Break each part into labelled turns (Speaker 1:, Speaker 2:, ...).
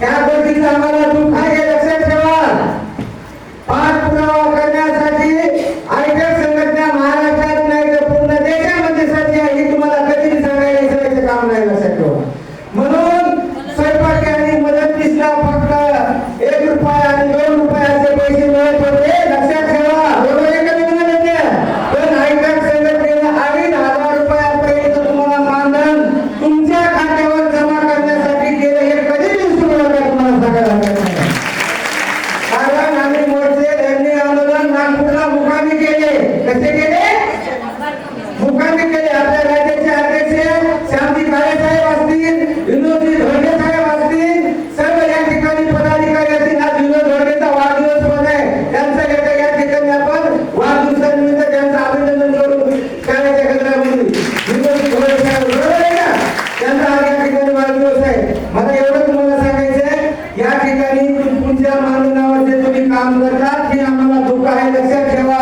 Speaker 1: त्या गोष्टीचा आम्हाला दुःख आहे हे लक्षात ठेवा पाठपुरावा करण्यासाठी आयकर संघटना महाराष्ट्रात नाही तर पूर्ण देशामध्ये सज्ज आहे हे तुम्हाला कधी सांगायला विसरायचं काम नाही लक्षात ठेवा म्हणून स्वयंपाकी आणि मदतनीसला फक्त एक रुपया आणि दोन रुपयाचे पैसे मिळत होते लक्षात ठेवा बरोबर आहे का नाही म्हणत आहे? पण आयकर संघटनेनं अडीच हजार रुपयापर्यंत तुम्हाला मानधन तुमच्या खात्यावर जमा करण्यासाठी केलं हे कधी विसरू नका तुम्हाला सांगायला हरकत नाही. कारण आम्ही मोर्चे धरणे आंदोलन नागपूरला मुकामी केले कसे केले मुकामी केले आपल्या राज्याचे अध्यक्ष श्यामजी काळे साहेब असतील विनोदजी धोंडे साहेब असतील सर्व या ठिकाणी पदाधिकारी असतील आज विनोद धोंडेचा वाढदिवस पण आहे त्यांचा एका या ठिकाणी आपण वाढदिवसानिमित्त त्यांचं अभिनंदन करू शाळेच्या केंद्रामध्ये विनोद धोंडे साहेब बरोबर आहे का त्यांचा आज या ठिकाणी वाढदिवस आहे मला एवढं तुम्हाला सांगायचं आहे या ठिकाणी तुमच्या मानधनावर जे तुम्ही काम करतात हे आम्हाला दुःख आहे लक्षात ठेवा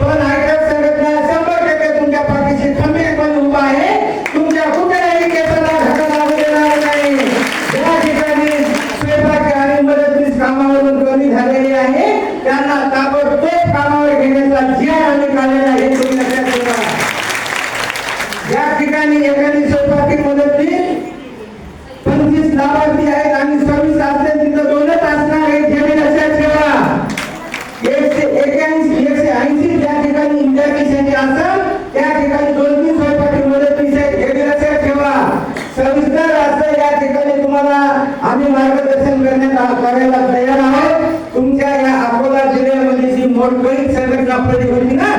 Speaker 1: पण आयकर संघटना शंभर टक्के तुमच्या पाठीशी खंबीरपणे उभा आहे तुमच्या कुठल्याही केसाला धक्का लागू देणार नाही या ठिकाणी स्वयंपाकी आणि मदतनीस कामावरून कमी झालेली आहे त्यांना ताबडतोब कामावर घेण्याचा जी आम्ही काढलेला आहे हे तुम्ही लक्षात ठेवा या ठिकाणी एखादी स्वयंपाकी मदतनीस पंचवीस लाभार्थी आहेत आणि सव्वीस असले तिथं दोनच असणार आहे हे बी लक्षात ठेवा एकशे एक्याऐंशी एकशे ऐंशी ज्या ठिकाणी इंडिया मिशनचे असेल त्या ठिकाणी दोन तीन स्वयंपाकी मदतनीस आहेत हे बी लक्षात ठेवा सविस्तर असं या ठिकाणी तुम्हाला आम्ही मार्गदर्शन करण्यात करायला तयार आहोत. तुमच्या या अकोला जिल्ह्यामध्ये जी मोठबहीण संघटना पडली होती ना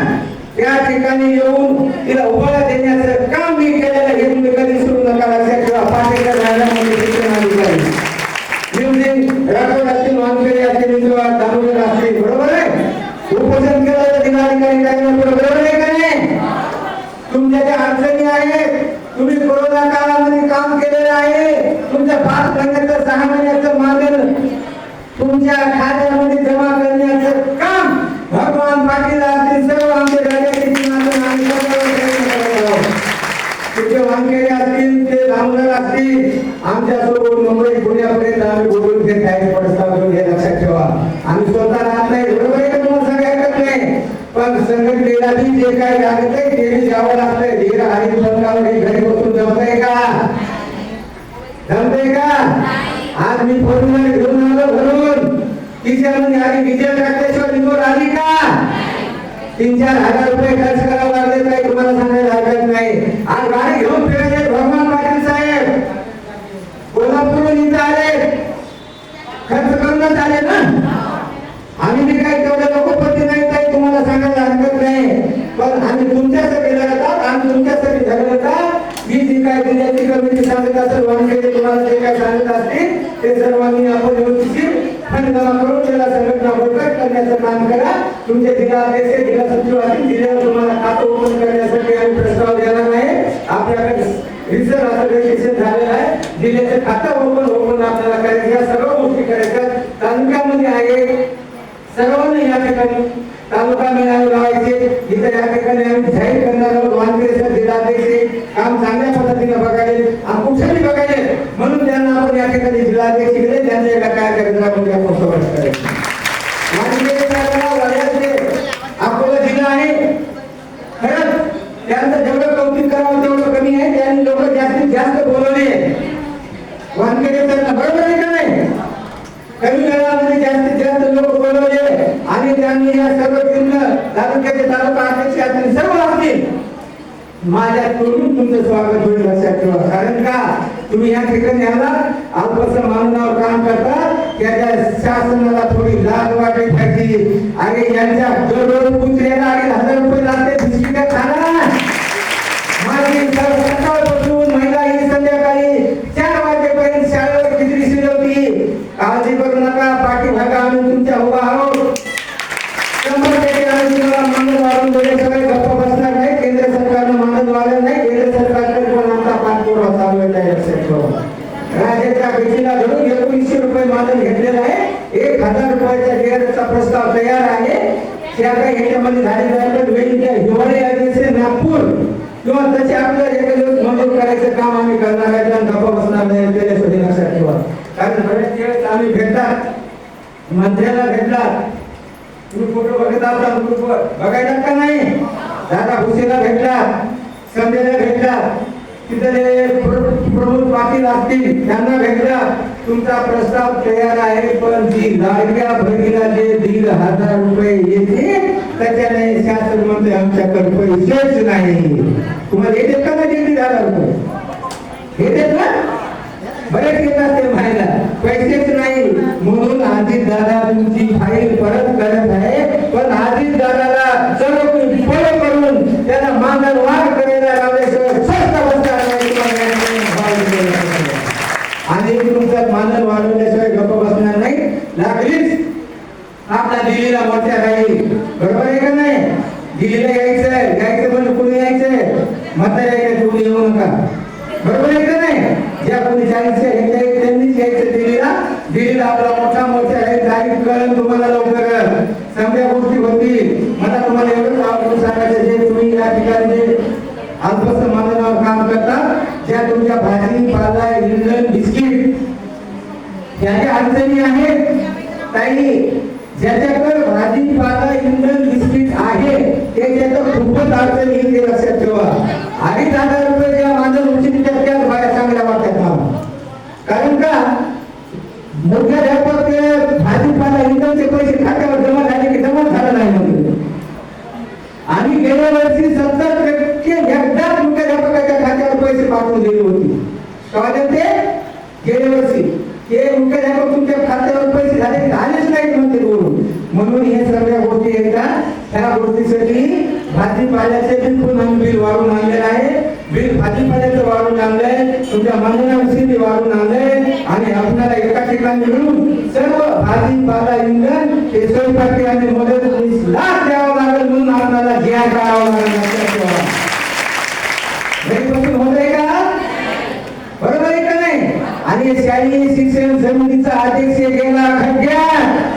Speaker 1: त्या ठिकाणी येऊन तिला उभारा देण्याचं काम मी केलेलं आहे. हे तुम्ही कधी विसरू नका लक्षात ठेवा पाटेकर शिक्षण अधिकारी राठोड असतील वानखेडे असतील दामोदर असतील बरोबर आहे? उपोषण केलं तर जिल्हाधिकारी बरोबर आहे का नाही? तुमच्या ज्या अडचणी आहेत तुम्ही कोरोना काळात काम केलेलं आहे. तुमच्या पाच महिन्याचं सहा महिन्याचं मागेल तुमच्या खात्यामध्ये जमा करण्याचं काम भगवान पाटील असतील. सर्व आमचे आम्ही असतील ते असतील. आमच्यासोबत मुंबई पुण्यापर्यंत आम्ही बोलून घेत आहे. प्रस्ताव घेऊन हे लक्षात ठेवा. आम्ही स्वतः राहत नाही बरोबर आहे तुम्हाला नाही. पण संघटनेला जे काय लागतंय ते द्यावं लागतंय धीर घरी बसून का? आहे का? आज मी फॉर्म्युला घेऊन आलो घरून. खिशामध्ये आधी डिझेल टाकल्याशिवाय निघून आली का? तीन चार हजार रुपये खर्च करावे लागले काय तुम्हाला सांगायला हरकत नाही. आज गाडी घेऊन फिरायचे भगवान पाटील साहेब. कोल्हापूरहून इथं आले. खर्च करूनच आले ना? जमा करून त्याला संघटना बळकट करण्याचं काम करा. तुमचे जिल्हा अध्यक्ष जिल्हा सचिव असतील जिल्ह्यात तुम्हाला खातं ओपन करण्यासाठी आम्ही प्रस्ताव देणार नाही आपल्याकडे रिझर्व असं झालेलं आहे. जिल्ह्याचं खातं ओपन ओपन आपल्याला करायचं सर्व गोष्टी करायच्या तालुक्यामध्ये आहे. सर्वांनी या ठिकाणी तालुका मेळावे लावायचे. इथं या ठिकाणी आम्ही जाहीर करणार आहोत. वानखेडे सर जिल्हाध्यक्ष काम चांगल्या पद्धतीने बघायले आणि कुठेही बघायले म्हणून त्यांना आपण या ठिकाणी जिल्हाध्यक्ष केले त्यांना एका काय केंद्रामध्ये आपण तुम्ही या ठिकाणी आला अल्पस मानवावर काम करता त्याच्या शासनाला थोडी लाज वाटेल पाहिजे. अरे यांच्या दररोज कुत्र्याला अडीच हजार रुपये लागते बिस्किट खाणार. माझी सकाळपासून महिला ही संध्याकाळी चार वाजेपर्यंत शाळेवर खिचडी शिजवती. काळजी करू नका पाठीभागा आम्ही तुमच्या उभा आहोत. शंभर टक्के आम्ही तुम्हाला मानद बसणार नाही. केंद्र सरकारनं मानद वाढलं नाही केंद्र सरकारकडे पण आमचा पाठपुरावा चालू आहे त्या लक्षात ठेवा. राज्याच्या बेटीला धरून एकोणीसशे रुपये घेतलेला आहे. एक हजार रुपयाच्या शेअरचा प्रस्ताव तयार आहे. त्या काही ह्याच्यामध्ये झाले जायला हिवाळी अध्यक्ष नागपूर किंवा तसे आपल्याला एका दिवस मंजूर करायचं काम आम्ही करणार आहे. आणि गप्पा बसणार नाही. ते सुद्धा लक्षात ठेवा. कारण बऱ्याच भेटतात. मंत्र्याला भेटला तुम्ही फोटो बघत असाल ग्रुपवर. बघायला का नाही? दादा भुसेला भेटला संध्याला भेटला तिथले प्रमुख पाटील असतील. त्यांना भेटला तुमचा प्रस्ताव तयार आहे पण जी लाडक्या बहिणीला जे दीड हजार रुपये येते त्याच्याने शासन म्हणते आमच्याकडे पैसेच नाही. तुम्हाला येते का नाही दीड हजार रुपये? येते ना बरेच येतात ते व्हायला पैसेच नाही. म्हणून आधी दादा तुमची फाईल परत करत आहे पण आधी दादाला सर्व फॉलो करून त्याला मानधन वाढ करायला लावल्याशिवाय स्वस्त बसणार नाही तुम्हाला या ठिकाणी भाव दिलेला आहे. आणि तुमचं मानधन वाढवल्याशिवाय गप्प बसणार नाही लागलीच आपला दिल्लीला मोठ्या राहील बरोबर आहे का नाही दिल्लीला यायचंय यायचं पण कुणी यायचंय म्हाताऱ्या यायचं कुणी येऊ नका बरोबर आहे का नाही घ्यायचे इथे जायचं यायचं त्यांनीच यायचं दिल्लीला. दिल्लीला आपला मोठा मोठा आहे तारीख कळेल तुम्हाला लवकर सगळ्या गोष्टी होती मला तुम्हाला एवढंच आवडून सांगायचं जे तुम्ही या ठिकाणी जे काम करता ज्या तुमच्या भाजी पाला इंधन बिस्किट ज्या ज्या अडचणी आहेत ताई ज्याच्याकडे भाजीपाला इंधन बिस्किट आहे त्याच्याकडे खूपच अडचणी येते लक्षात ठेवा अडीच हजार रुपये ज्या मानव उचित त्याच बाया चांगल्या वाटतात मला कारण का मुख्याध्यापक ते भाजीपाला इंधनचे पैसे खात्यावर जमा झाले की जमा झालं नाही म्हणजे आणि गेल्या वर्षी सत्तर टक्के एकदाच मुख्याध्यापकाच्या खात्यावर पैसे पाठवून दिले होते कळलं ते गेल्या वर्षी ते मुख्याध्यापक तुमच्या खात्यावर पैसे झाले की झालेच नाहीत म्हणते बोलून म्हणून हे सगळ्या गोष्टी येतात त्या गोष्टीसाठी भाजीपाल्याचे बिल पण आम्ही बिल वाढवून आणलेलं आहे. बिल भाजीपाल्याचं वाढून आणलंय. तुमच्या मानधनाविषयी वाढून आणलंय. आणि आपल्याला एका ठिकाणी मिळून सर्व भाजीपाला इंधन हे स्वयंपाकी आणि मदत वीस लाख द्यावं लागेल म्हणून आपल्याला घ्या करावं लागेल. होत आहे का? बरोबर आहे का नाही? आणि शालेय शिक्षण समितीचा अध्यक्ष गेला खड्ड्यात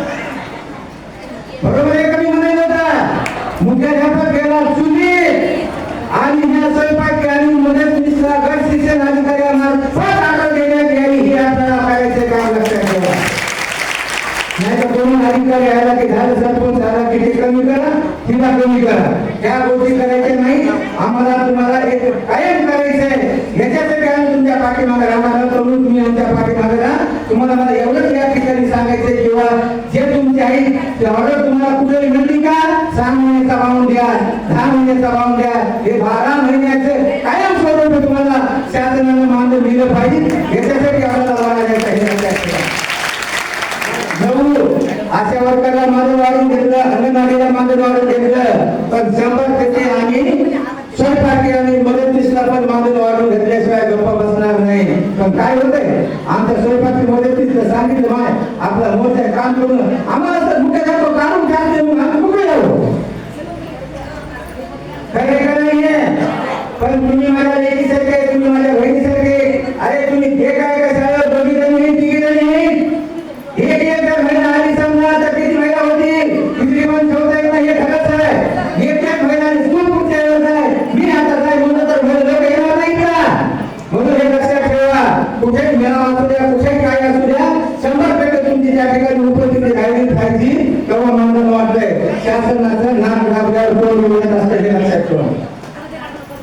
Speaker 1: बरोबर आहे का मी म्हणायला होता मुख्याध्यापक गेला चुलीत आणि ह्या स्वयंपाकी आणि मदतनीसला गट शिक्षण अधिकाऱ्यामार्फत ऑर्डर देण्यात यावी हे आपल्याला करायचं काम लक्षात ठेवा नाही तर कोणी अधिकारी आला की झालं सरपंच आला की ते कमी करा किंवा कमी करा. त्या गोष्टी करायच्या नाही आम्हाला तुम्हाला एक कायम करायचं आहे याच्यासाठी आम्ही तुमच्या पाठीमागे राहणार आहोत म्हणून तुम्ही आमच्या पाठीमागे राहा तुम्हाला मला एवढंच या ठिकाणी सांगायचं किंवा जे तुमचे आहे ते ऑर्डर तुम्हाला कुठे मिळली का सहा महिन्याचा वाहून द्या दहा महिन्याचा वाहून द्या हे बारा महिन्याचे कायम स्वरूप तुम्हाला शासनाने मानधन दिलं पाहिजे याच्यासाठी आम्हाला वाढायचं आहे लक्षात ठेवा. नऊ अशा वर्गाला माझं वाढून घेतलं अंगणवाडीला माझं वाढून घेतलं पण शंभर टक्के आम्ही स्वयंपाकी आणि मदतीसला पण माझं वाढून घेतल्याशिवाय गप्पा बसणार नाही पण काय होतंय आमच्या स्वयंपाकी मदतीस सांगितलं माय आपला मोठं काम करून आम्हाला तर मुख्य जातो काढून टाकले मग आम्ही कुठे जाऊ खरे खरं नाहीये पण तुम्ही माझ्या लेकीसारखे तुम्ही माझ्या बहिणीसारखे अरे तुम्ही हे काय कशाला बघितलं नाही तिघितलं नाही एक एक जर महिना आली समजा तर किती महिना होती किती पण ठेवता येत नाही हे खरंच आहे एक एक महिना स्कूल पुढच्या वेळेस आहे मी आता काय म्हणतो तर घर लोक येणार नाही का म्हणून हे लक्षात ठेवा कुठेही मेळावा असू द्या कुठेही काय असू द्या शंभर टक्के तुमची त्या ठिकाणी उपस्थिती राहिली पाहिजे तेव्हा मानधन वाटलंय शासनाचं नाक लागल्यावर कोण मिळत असतं हे लक्षात ठेवा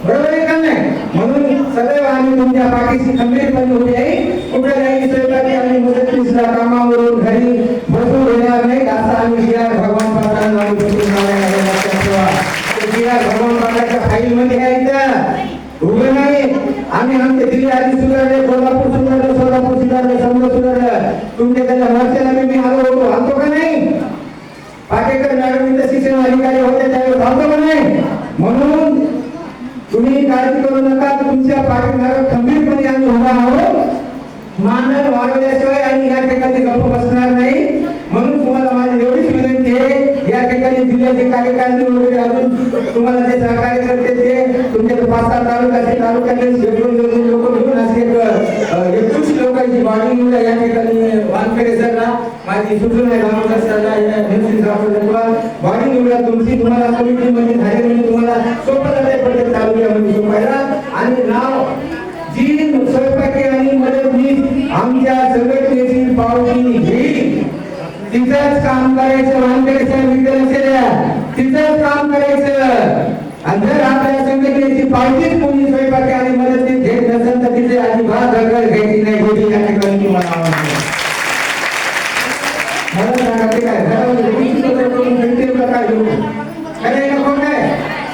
Speaker 1: बरोबर आहे का नाही म्हणून सदैव आम्ही तुमच्या पाठीशी खंबीरपणे उभी आहे कुठल्याही सहकारी आणि मदतीसला कामावरून घरी बसू देणार नाही असं आम्ही शिवाय भगवान पाटलांना आम्ही बसून मागायला लागलो लक्षात ठेवा ते शिवाय भगवान पाटलाच्या फाईल मध्ये यायचं उभं नाही आम्ही आमचे दिल्ली आधी सुधारले कोल्हापूर सुधारले सोलापूर सुधारले समजा सुधारलं तुमच्या त्याच्या मोर्चाला बी मी आलो होतो आणतो का नाही पाटेकर मॅडम इथं शिक्षण अधिकारी होते त्यावेळेस आणतो का नाही म्हणून तुम्ही काळजी करू नका तुमच्या पाठीमागे खंबीरपणे आम्ही उभा आहोत मानधन वाढवल्याशिवाय आणि या ठिकाणी गप्प बसणार नाही जिल्ह्याचे कार्यकारिणी वगैरे अजून तुम्हाला जे सहकार्य करते ते तुमच्या पाच सात तालुक्याचे तालुक्यातले शेकडो लोक मिळून असे एक एकवीस लोकांची बाडी निवडा या ठिकाणी वानखेडे सरला माझी सूचना आहे दामोदर सरला या निवृत्ती सापडला बाडी निवडा तुमची तुम्हाला कमिटी मध्ये झाले म्हणजे तुम्हाला सोपं जाते प्रत्येक तालुक्यामध्ये सोपायला आणि नाव जी स्वयंपाकी आणि मदतनीस आमच्या संघटनेची पावती घेईल. तिथंच काम करायचं वानखेडे साहेब इकडे लक्ष द्या तिथंच काम करायचं आणि जर आपल्या संघटनेची पावतीच कोणी स्वयंपाकी आणि मदतीत घेत नसेल तर तिथे अजिबात दखल घ्यायची नाही होती या ठिकाणी तुम्हाला मला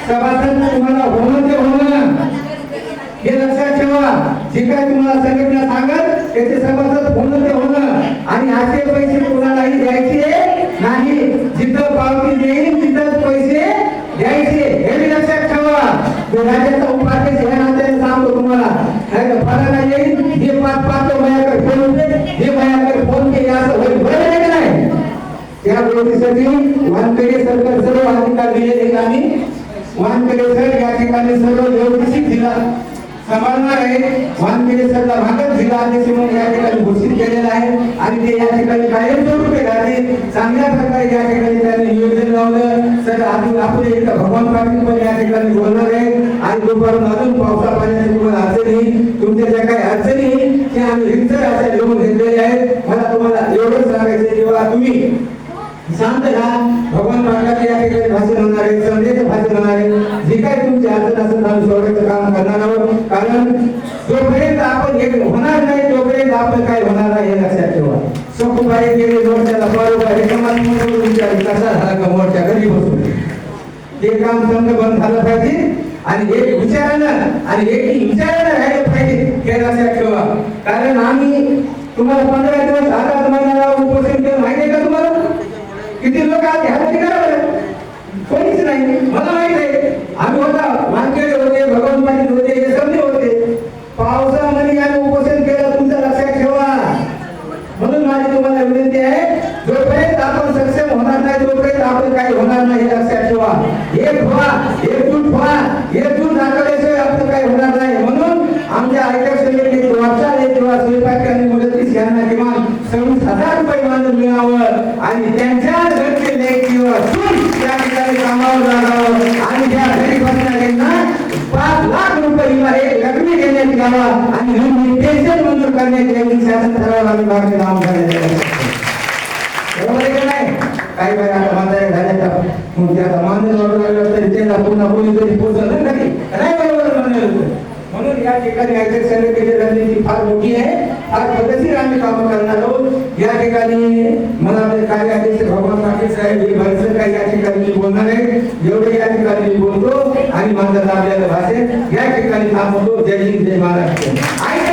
Speaker 1: सभासद तुम्हाला होणं ते होणं. हे लक्षात ठेवा. जे काय तुम्हाला संघटना सांगत त्याचे सभासद होणं ते होणं. आणि असे पैसे कोणालाही द्यायचे तो राज्याचा ह्या नात्याने सांगतो तुम्हाला. नाही तर फलाना येईल हे पाच पाच माझ्याकडे फोन पे हे माझ्याकडे फोन केले असं होईल. बरं आहे का नाही? त्या गोष्टीसाठी वानकडे सरकार सर्व अधिकार दिलेले आम्ही वानकडे सर या ठिकाणी सर्व व्यवस्थित दिला. सांभाळणार आहे. वन सरला भागत जिल्हा अध्यक्ष म्हणून या ठिकाणी घोषित केलेला आहे. आणि ते या ठिकाणी कायमस्वरूपी राहते चांगल्या प्रकारे या ठिकाणी त्यांनी नियोजन लावलं. सर अजून आपले इथं भगवान पाटील पण या ठिकाणी बोलणार आहे आणि दुपारून अजून पावसा पाण्याची तुम्हाला अडचणी. तुमच्या ज्या काही अडचणी त्या आम्ही रिक्सर अशा लिहून घेतलेल्या आहेत. मला तुम्हाला एवढंच सांगायचं किंवा तुम्ही शांत राहा भगवान पाटलाचे या ठिकाणी भाषण होणार आहे संदेश भाषण होणार आहे जे काही तुमची अडचण असेल आम्ही सोडवायचं काम करणार आहोत. कारण जोपर्यंत आपण एक होणार नाही तोपर्यंत आपण काय होणार नाही हे लक्षात ठेवा. सखुबाई गेले मोर्चाला बरोबर हे समाज तुमच्या विकासा झाला का मोर्चा घरी बसून. ते काम संघ बंद झालं पाहिजे. आणि एक विचारानं आणि एक विचारानं राहिलं पाहिजे हे लक्षात ठेवा. कारण आम्ही तुम्हाला पंधरा दिवस आता तुम्हाला उपस्थित माहिती आहे का किती लोक आले ह्यासाठी करा बरं कोणीच नाही मला माहीत आहे आम्ही होता वानखेडे होते भगवान पाटील होते हे सगळे होते पावसामध्ये आम्ही उपोषण केलं तुमचं लक्षात ठेवा म्हणून माझी तुम्हाला विनंती आहे जोपर्यंत आपण सक्षम होणार नाही तोपर्यंत आपण काही होणार नाही हे लक्षात ठेवा एक व्हा एकजूट व्हा एकजूट दाखवल्याशिवाय आपलं काही होणार नाही म्हणून आमच्या आयकर संघटनेची वाटचाल आहे किंवा स्वयंपाकी आणि मदतीस यांना किमान सव्वीस हजार रुपये मानून मिळावं आणि त्यांच्या घरचे लेख किंवा सून त्या ठिकाणी कामावर लागावं आणि त्या घरी बसणाऱ्यांना पाच लाख रुपये विमा एक लग्न घेण्यात यावा आणि नवीन पेन्शन मंजूर करण्यात यावी शासन ठरावाला आम्ही मागणी लावून करण्यात यावी. बरोबर आहे का नाही? काही वेळा आता म्हाताऱ्या झाल्या तर मग ते आता मान्य जोडून लागलं तरी त्याला पुन्हा कोणीतरी पोचलं नाही नाही बरोबर म्हणलं म्हणून या ठिकाणी आयकर संघटनेची रणनीती फार मोठी आहे फार पद्धतशीर आम्ही कामं करणार आहोत. या ठिकाणी मला आपले कार्याध्यक्ष भगवान पाटील साहेब हे भरसर काही या ठिकाणी मी बोलणार आहे. एवढे या ठिकाणी मी बोलतो आणि माझा लाभलेलं भाषण या ठिकाणी थांबवतो जय हिंद जय महाराष्ट्र. ऐका